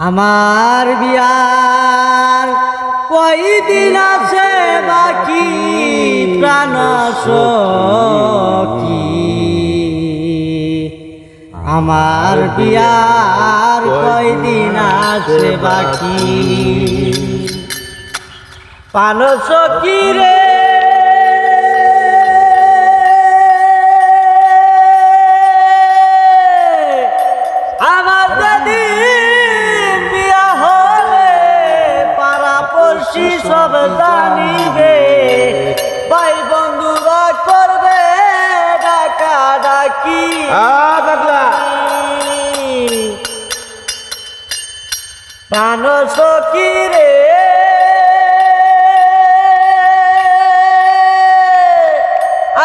আমার বিয়ার কয়দিন আছে বাকি প্রাণ সখী? আমার বিয়ার কয়দিন আছে বাকি? পান সখী রে। পড়শি সব জানিবে। ভাই বন্ধুরা করবে ডাকা ডাকি। প্রাণ সখী রে।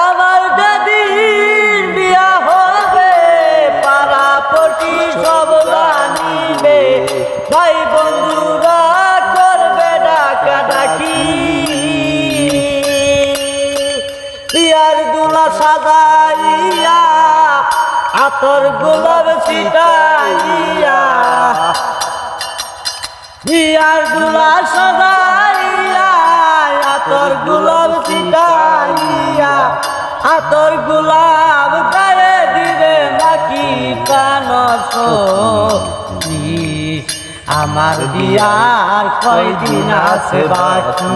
আমার দাদির বিয়া হবে সব জানিবে। ভাই সাজাইয়া, আতর গোলাপ ছিটাইয়া বিয়ার দুলা সদাইয়া আতর গোলাপ ছিটাইয়া, আতর গোলাপ গায়ে দিবে প্রাণ সখী। আমার বিয়ার কয়দিন আছে বাকি